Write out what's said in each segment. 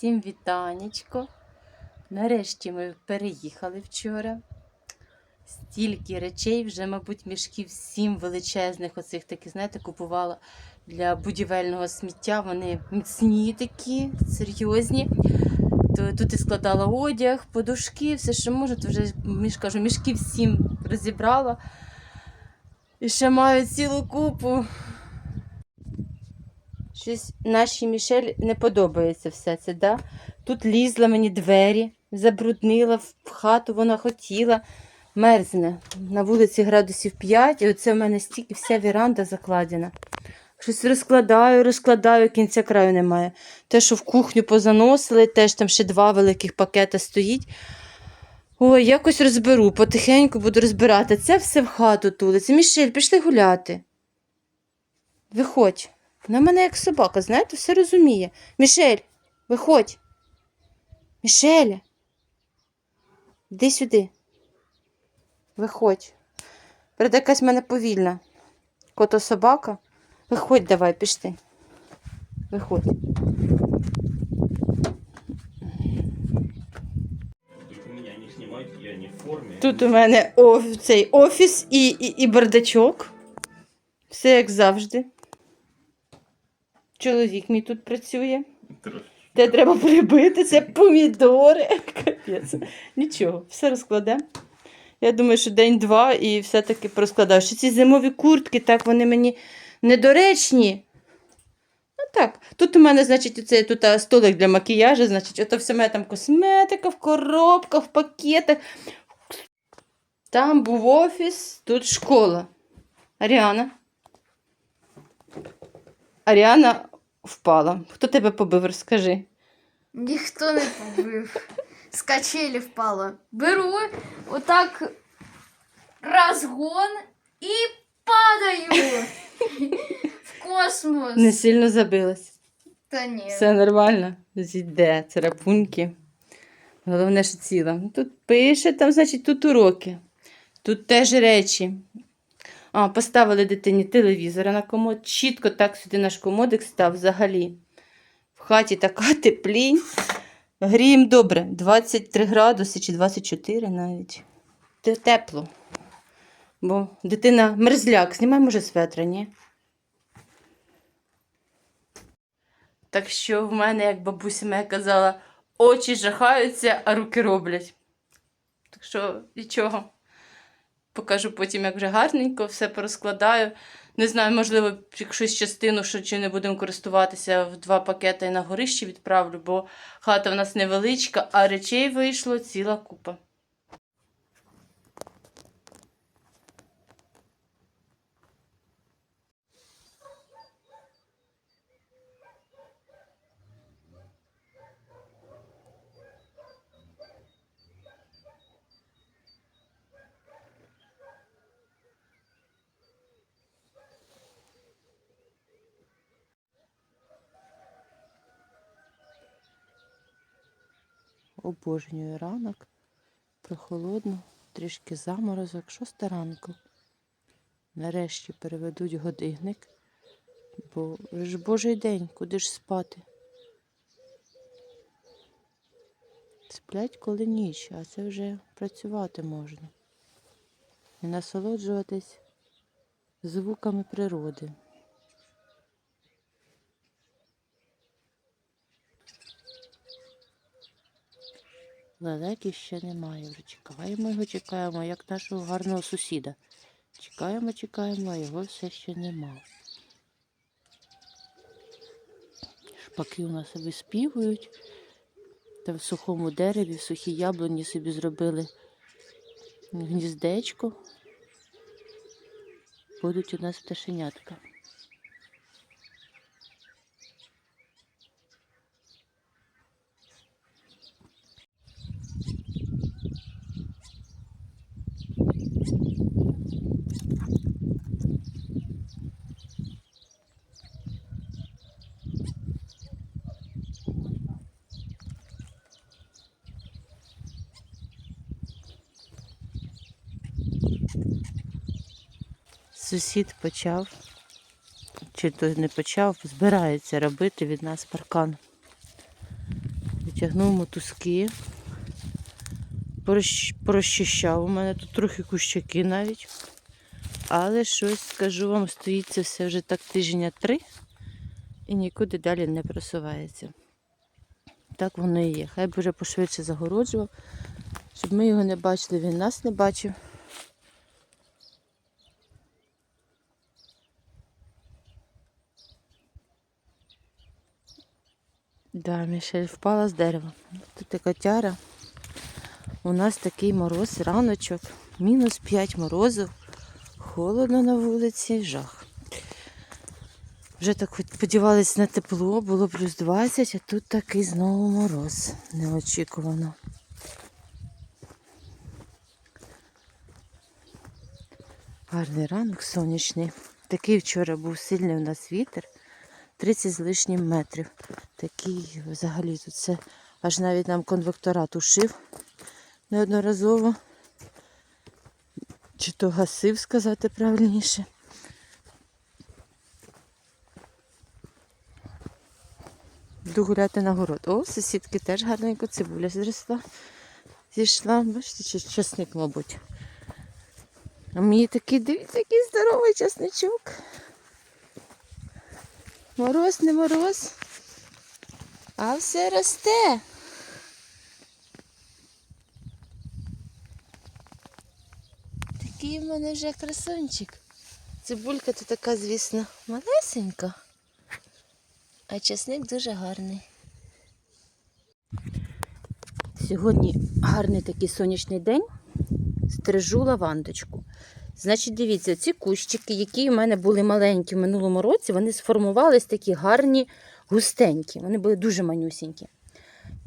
Всім вітанечко. Нарешті ми переїхали вчора. Стільки речей, вже, мабуть, мішків сім величезних, оцих таких, знаєте, купувала для будівельного сміття. Вони міцні такі, серйозні. То тут і складала одяг, подушки, все, що можу, то вже між, кажу, мішків сім розібрала. І ще маю цілу купу. Щось нашій Мішель не подобається все це, да? Тут лізла мені двері, забруднила в хату, вона хотіла. Мерзне. На вулиці градусів 5, і оце в мене стільки вся віранда закладена. Щось розкладаю, розкладаю, кінця краю немає. Те, що в кухню позаносили, теж там ще два великих пакети стоїть. Ой, якось розберу, потихеньку буду розбирати. Це все в хату тулиться. Мішель, пішли гуляти. Виходь. Вона мене як собака, знаєте, все розуміє. Мішель, виходь. Мішеля. Іди сюди. Виходь. Перед якась мене повільна. Кото собака. Виходь давай, пішли. Виходь. Тут у мене оф, цей офіс і, і, і бардачок. Все як завжди. Чоловік мій тут працює. Тр- Те треба прибити, це помідори. Капець. Нічого, все розкладемо. Я думаю, що день-два і все-таки порозкладаю. Ще ці зимові куртки, так вони мені недоречні. Ну так, тут у мене, значить, оце, тут столик для макіяжу, значить, ото все мене там косметика в коробках, в пакетах. Там був офіс, тут школа. Аріана. Аріана впала. Хто тебе побив, розкажи. Ніхто не побив. З качелі впала. Беру отак розгон і падаю в космос. Не сильно забилась. Та ні. Все нормально. Зійде, царапуньки. Головне, що ціла. Тут пише, там, значить, тут уроки. Тут теж речі. А, поставили дитині телевізора на комод. Чітко так сюди наш комодик став взагалі. В хаті така теплінь. Гріємо добре. 23 градуси чи 24 навіть. Тепло. Бо дитина мерзляк. Знімай, може, светра, ні? Так що в мене, як бабуся моя казала, очі жахаються, а руки роблять. Так що нічого. Покажу потім, як вже гарненько, все порозкладаю. Не знаю, можливо, якусь частину, що чи не будемо користуватися в два пакети і на горище відправлю, бо хата в нас невеличка, а речей вийшло ціла купа. Обожнюю ранок, прохолодно, трішки заморозок, шоста ранку. Нарешті переведуть годинник, бо вже ж божий день, куди ж спати. Сплять коли ніч, а це вже працювати можна. І насолоджуватись звуками природи. Лелеки ще немає. Вже чекаємо його, чекаємо, як нашого гарного сусіда. Чекаємо, чекаємо, а його все ще нема. Шпаки у нас виспівують. Та в сухому дереві, в сухій яблуні собі зробили гніздечко. Будуть у нас пташенятка. Сусід почав, чи то не почав, збирається робити від нас паркан. Тягнув мотузки. Порозчищав. У мене тут трохи кущаки навіть. Але щось скажу вам, стоїть це все вже так тижня три і нікуди далі не просувається. Так воно і є. Хай би вже пошвидше загороджував, щоб ми його не бачили, він нас не бачив. Да, Мішель впала з дерева. Тут така тяра. У нас такий мороз, раночок, мінус 5 морозу, холодно на вулиці, жах. Вже так хоч подівались на тепло, було плюс 20, а тут такий знову мороз. Неочікувано. Гарний ранок сонячний. Такий вчора був сильний у нас вітер. 30 з лишнім метрів. Такий взагалі тут все. Аж навіть нам конвектора тушив неодноразово. Чи то гасив сказати правильніше. Йду гуляти на город. О, сусідки теж гарненько цибуля зросла. Зійшла. Бачите, чи часник, мабуть. А мені такий, дивіться, який здоровий часничок. Мороз, не мороз. А все росте. Такий в мене вже красунчик. Цибулька то така, звісно, малесенька, а часник дуже гарний. Сьогодні гарний такий сонячний день. Стрижу лавандочку. Значить, дивіться, ці кущики, які в мене були маленькі в минулому році, вони сформувались такі гарні, густенькі. Вони були дуже манюсінькі.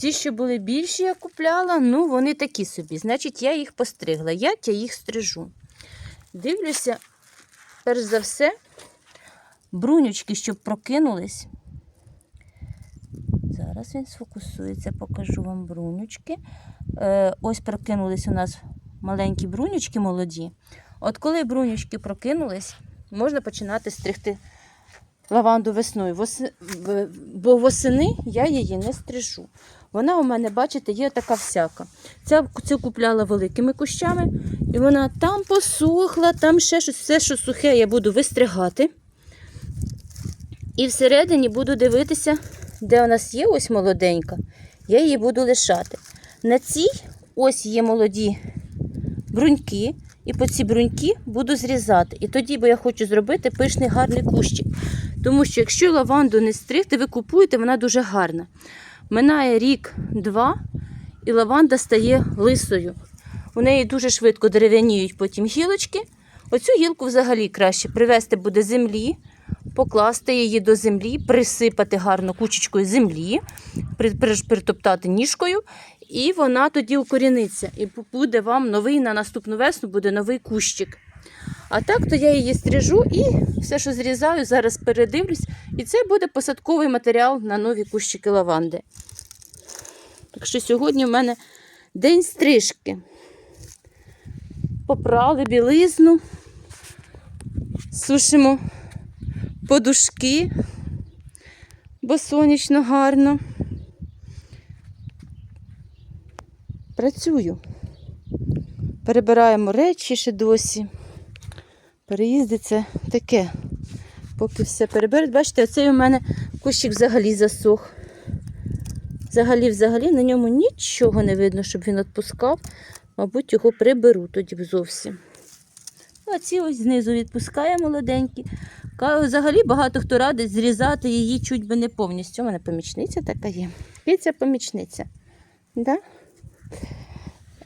Ті, що були більші, я купляла, ну вони такі собі. Значить, я їх постригла. Як я їх стрижу? Дивлюся, перш за все, брунючки, щоб прокинулись. Зараз він сфокусується, покажу вам брунючки. Е, ось прокинулись у нас маленькі брунючки молоді. От коли брунючки прокинулись, можна починати стригти лаванду весною. Бо восени я її не стрижу. Вона у мене, бачите, є така всяка. Ця, цю купляла великими кущами, і вона там посохла, там ще щось, все, що сухе, я буду вистригати. І всередині буду дивитися, де у нас є ось молоденька, я її буду лишати. На цій ось є молоді бруньки, і по ці бруньки буду зрізати. І тоді, бо я хочу зробити пишний гарний кущик. Тому що якщо лаванду не стригти, ви купуєте, вона дуже гарна. Минає рік-два, і лаванда стає лисою. У неї дуже швидко дерев'яніють потім гілочки. Оцю гілку взагалі краще привезти буде землі, покласти її до землі, присипати гарно кучечкою землі, при- при- притоптати ніжкою, і вона тоді укоріниться. І буде вам новий на наступну весну буде новий кущик. А так то я її стрижу і все, що зрізаю, зараз передивлюсь. І це буде посадковий матеріал на нові кущики лаванди. Так що сьогодні в мене день стрижки. Попрали білизну, сушимо подушки, бо сонячно гарно. Працюю. Перебираємо речі ще досі. Переїзди це таке. Поки все переберуть. Бачите, оцей у мене кущик взагалі засох. Взагалі, взагалі, на ньому нічого не видно, щоб він відпускав. Мабуть, його приберу тоді зовсім. А ці ось знизу відпускає молоденькі. Взагалі багато хто радить зрізати її чуть би не повністю. У мене помічниця така є. Киця помічниця. Да?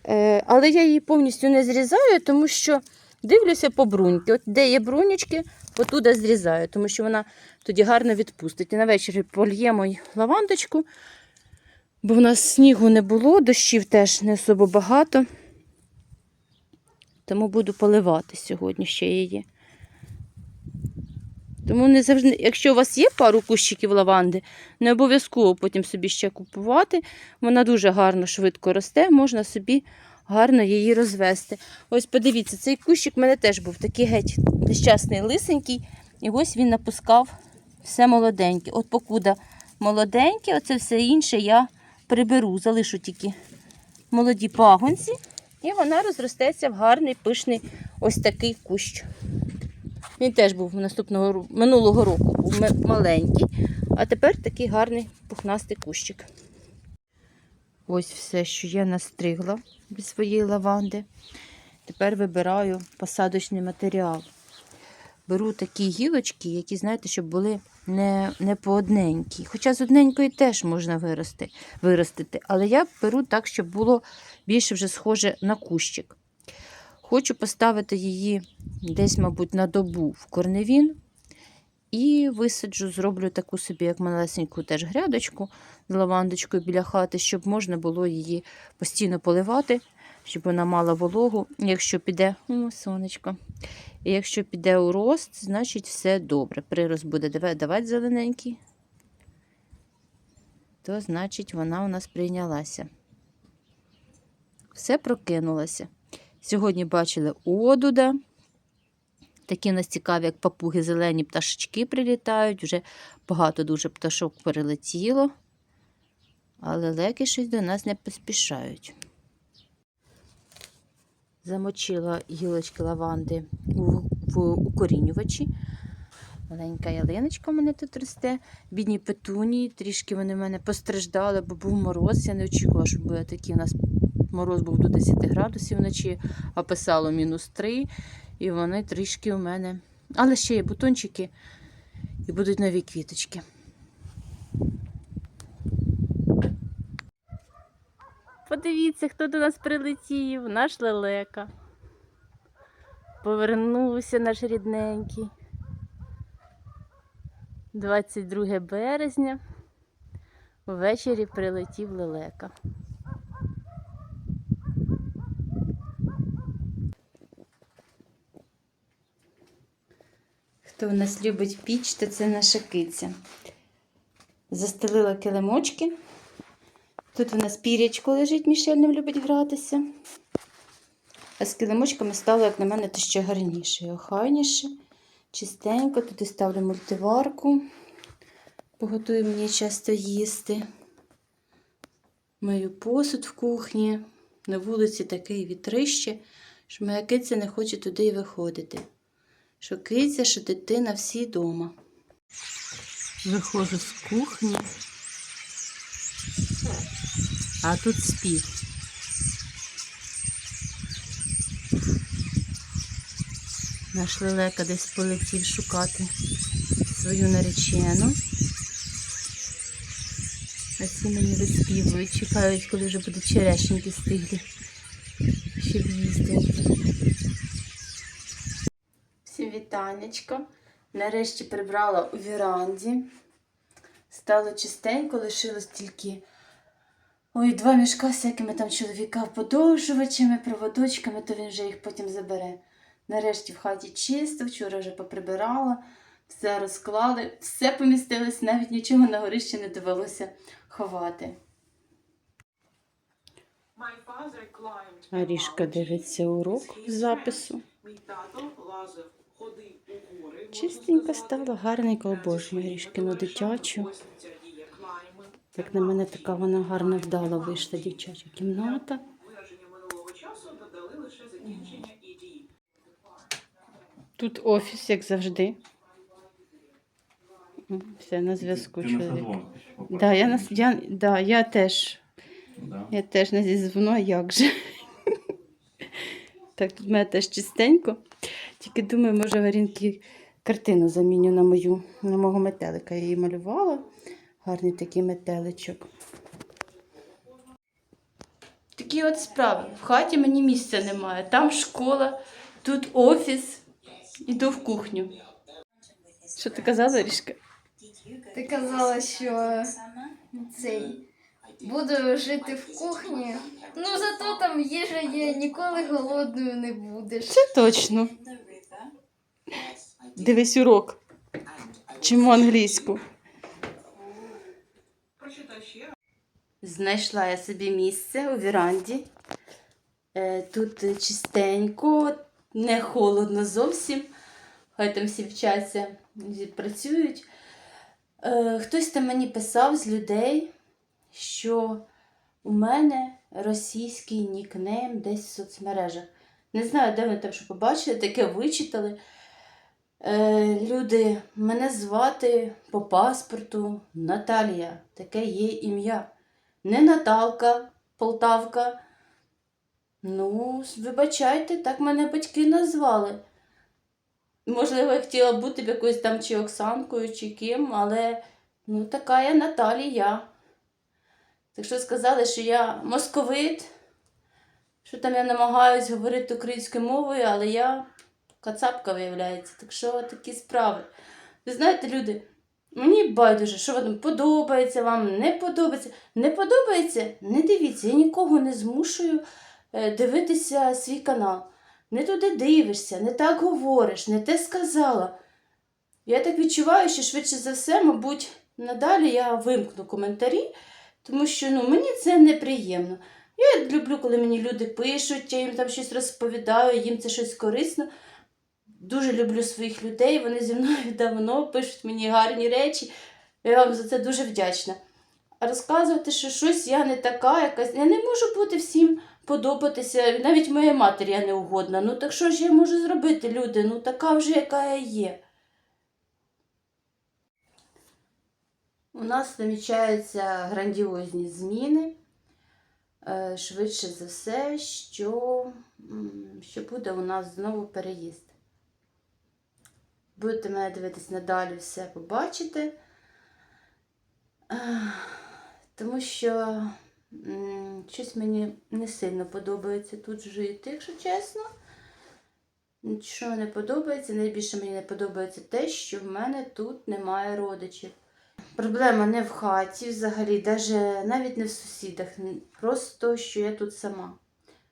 Е, але я її повністю не зрізаю, тому що дивлюся по бруньки. От де є брунючки, отуда зрізаю, тому що вона тоді гарно відпустить. І на вечір польємо й лавандочку, бо в нас снігу не було, дощів теж не особо багато. Тому буду поливати сьогодні ще її. Тому не завжди, якщо у вас є пару кущиків лаванди, не обов'язково потім собі ще купувати. Вона дуже гарно, швидко росте, можна собі гарно її розвести. Ось подивіться, цей кущик в мене теж був такий геть нещасний лисенький. І ось він напускав все молоденьке. От покуда молоденьке, оце все інше я приберу, залишу тільки молоді пагонці, і вона розростеться в гарний пишний ось такий кущ. Він теж був наступного минулого року, був маленький, а тепер такий гарний пухнастий кущик. Ось все, що я настригла від своєї лаванди. Тепер вибираю посадочний матеріал. Беру такі гілочки, які, знаєте, щоб були не, не по одненькій. Хоча з одненької теж можна вирости, виростити. Але я беру так, щоб було більше вже схоже на кущик. Хочу поставити її десь, мабуть, на добу в корневін. І висаджу, зроблю таку собі, як малесеньку теж грядочку з лавандочкою біля хати, щоб можна було її постійно поливати, щоб вона мала вологу. Якщо піде о, сонечко. І якщо піде у рост, значить все добре. Прирост буде давати, зелененький, то значить вона у нас прийнялася. Все прокинулося. Сьогодні бачили одуда. Такі в нас цікаві, як папуги, зелені пташечки прилітають. Вже багато дуже пташок перелетіло. Але леки щось до нас не поспішають. Замочила гілочки лаванди в укорінювачі. Маленька ялиночка в мене тут росте. Бідні петунії, трішки вони в мене постраждали, бо був мороз. Я не очікувала, що буде такий. У нас мороз був до 10 градусів вночі, а писало мінус 3. І вони трішки у мене. Але ще є бутончики і будуть нові квіточки. Подивіться, хто до нас прилетів, наш лелека. Повернувся наш рідненький. 22 березня. Ввечері прилетів лелека. Хто у нас любить піч, то це наша киця. Застелила килимочки. Тут у нас пірячко лежить, Мішель ним любить гратися. А з килимочками стало, як на мене, то ще гарніше і охайніше. Чистенько. Туди ставлю мультиварку. Поготую мені часто їсти. Мою посуд в кухні. На вулиці таке вітрище, що моя киця не хоче туди й виходити. Що що дитина всі вдома. Виходжу з кухні. А тут спів. Наш лелека десь полетів шукати свою наречену. А ці мені виспівують, чекають, коли вже будуть черешеньки стиглі. Щоб їсти. Вітанечко. Нарешті прибрала у віранді. Стало чистенько, лишилось тільки ой, два мішка з всякими там чоловіка подовжувачами, проводочками, то він вже їх потім забере. Нарешті в хаті чисто, вчора вже поприбирала, все розклали, все помістилось, навіть нічого на горищі не довелося ховати. Арішка дивиться урок з запису. Мій тато лазив. Чистенько стало, гарненько обожнюю Арішкину дитячу. Як на мене, така вона гарна вдала вийшла дівчача кімната. Тут офіс, як завжди. Все на зв'язку на чоловік. Да, я, нас, я, да, я теж. Да. Я теж на а як же? Так, тут в мене теж чистенько. Тільки думаю, може Варінки картину заміню на мою, на мого метелика. Я її малювала. Гарний такий метеличок. Такі от справи. В хаті мені місця немає. Там школа, тут офіс. Іду в кухню. Що ти казала, Рішка? Ти казала, що цей буду жити в кухні. Ну зато там їжа є, ніколи голодною не будеш. Це точно. Дивись урок. Чому англійську? Знайшла я собі місце у віранді. Е, Тут чистенько, не холодно зовсім. Хай там всі вчаться, працюють. Е, Хтось там мені писав з людей, що у мене російський нікнейм десь в соцмережах. Не знаю, де ви там що побачили, таке вичитали. Е, люди, мене звати по паспорту Наталія. Таке є ім'я. Не Наталка, Полтавка. Ну, вибачайте, так мене батьки назвали. Можливо, я хотіла бути б якоюсь там чи Оксанкою, чи ким, але ну, така я Наталія. Так що сказали, що я московит, що там я намагаюсь говорити українською мовою, але я кацапка виявляється. Так що такі справи. Ви знаєте, люди, мені байдуже, що вам подобається вам, не подобається. Не подобається, не дивіться, я нікого не змушую е, дивитися свій канал. Не туди дивишся, не так говориш, не те сказала. Я так відчуваю, що швидше за все, мабуть, надалі я вимкну коментарі, тому що ну, мені це неприємно. Я люблю, коли мені люди пишуть, я їм там щось розповідаю, їм це щось корисно. Дуже люблю своїх людей, вони зі мною давно пишуть мені гарні речі. Я вам за це дуже вдячна. Розказувати, що щось я не така, якась. Я не можу бути всім подобатися. Навіть моїй матері я не угодна. Ну так що ж я можу зробити, люди? Ну така вже, яка я є. У нас намічаються грандіозні зміни. Е, Швидше за все, що, що буде у нас знову переїзд. Будете мене дивитись надалі, все побачите. Тому що щось мені не сильно подобається тут жити, якщо чесно. Нічого не подобається. Найбільше мені не подобається те, що в мене тут немає родичів. Проблема не в хаті взагалі, навіть не в сусідах. Просто що я тут сама.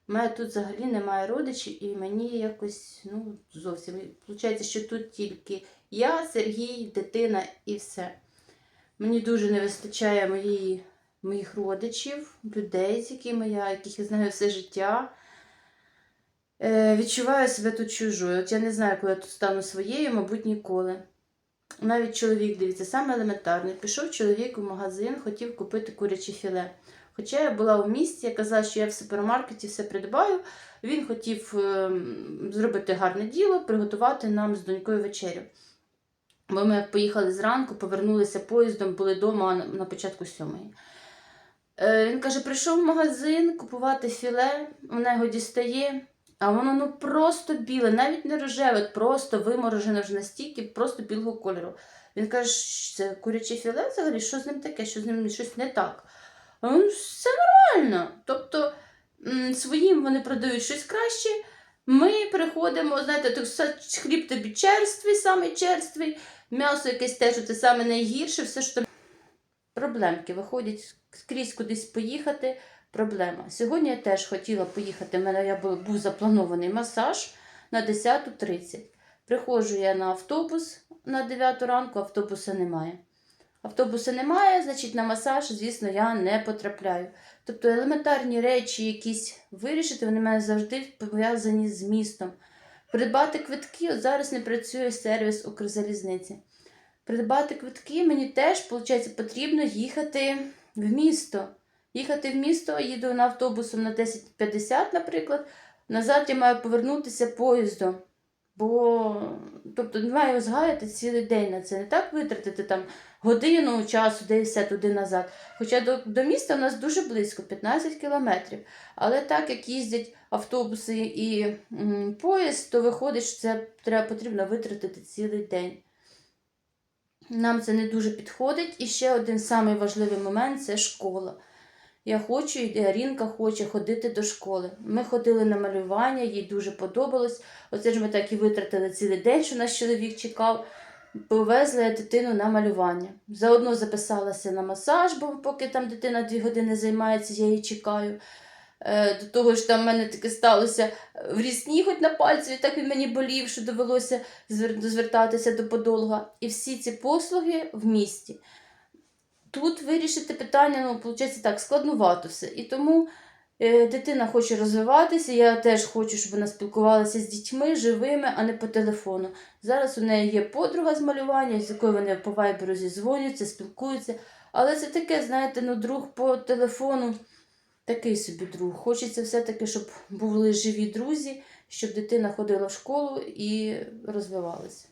У мене тут взагалі немає родичів, і мені якось ну, зовсім. Виходить, що тут тільки я, Сергій, дитина і все. Мені дуже не вистачає моєї, моїх родичів, людей, з якими я, яких я знаю все життя. Е, відчуваю себе тут чужою. От я не знаю, коли я тут стану своєю, мабуть, ніколи. Навіть чоловік, дивіться, саме елементарне. Пішов чоловік у магазин, хотів купити куряче філе. Хоча я була в місті, я казала, що я в супермаркеті все придбаю. Він хотів ем, зробити гарне діло, приготувати нам з донькою вечерю. Бо ми поїхали зранку, повернулися поїздом, були вдома на, початку сьомої. Е, він каже: прийшов в магазин купувати філе, вона його дістає, а воно ну просто біле, навіть не рожеве, просто виморожене вже настільки, просто білого кольору. Він каже, «Що це куряче філе взагалі, що з ним таке, що з ним щось не так. Він, все нормально. Тобто своїм вони продають щось краще. Ми приходимо, знаєте, так хліб тобі черствий, самий черствий, м'ясо якесь теж це саме найгірше, все що там. Проблемки виходять скрізь кудись поїхати. Проблема. Сьогодні я теж хотіла поїхати. У мене я був, був запланований масаж на 10.30. Приходжу я на автобус на 9 ранку, автобуса немає. Автобуса немає, значить на масаж, звісно, я не потрапляю. Тобто елементарні речі, якісь вирішити, вони в мене завжди пов'язані з містом. Придбати квитки, от зараз не працює сервіс Укрзалізниці. Придбати квитки мені теж, виходить, потрібно їхати в місто. Їхати в місто, їду на автобусом на 10.50, наприклад. Назад я маю повернутися поїздом. Бо тобто не маю згаяти цілий день на це. Не так витратити там годину часу, де і все туди назад. Хоча до, до міста у нас дуже близько, 15 кілометрів. Але так як їздять автобуси і м, поїзд, то виходить, що це треба потрібно витратити цілий день. Нам це не дуже підходить. І ще один самий важливий момент це школа. Я хочу, і Арінка хоче ходити до школи. Ми ходили на малювання, їй дуже подобалось. Оце ж ми так і витратили цілий день, що наш чоловік чекав. Повезли дитину на малювання. Заодно записалася на масаж, бо поки там дитина дві години займається, я її чекаю. Е, До того ж, там в мене таке сталося в рісні, хоч на пальці, так він мені болів, що довелося звертатися до подолга. І всі ці послуги в місті. Тут вирішити питання, ну, виходить так, складнувато все. І тому е, дитина хоче розвиватися, я теж хочу, щоб вона спілкувалася з дітьми живими, а не по телефону. Зараз у неї є подруга з малювання, з якою вони по вайберу зізвонюються, спілкуються. Але це таке, знаєте, ну, друг по телефону. Такий собі друг. Хочеться все-таки, щоб були живі друзі, щоб дитина ходила в школу і розвивалася.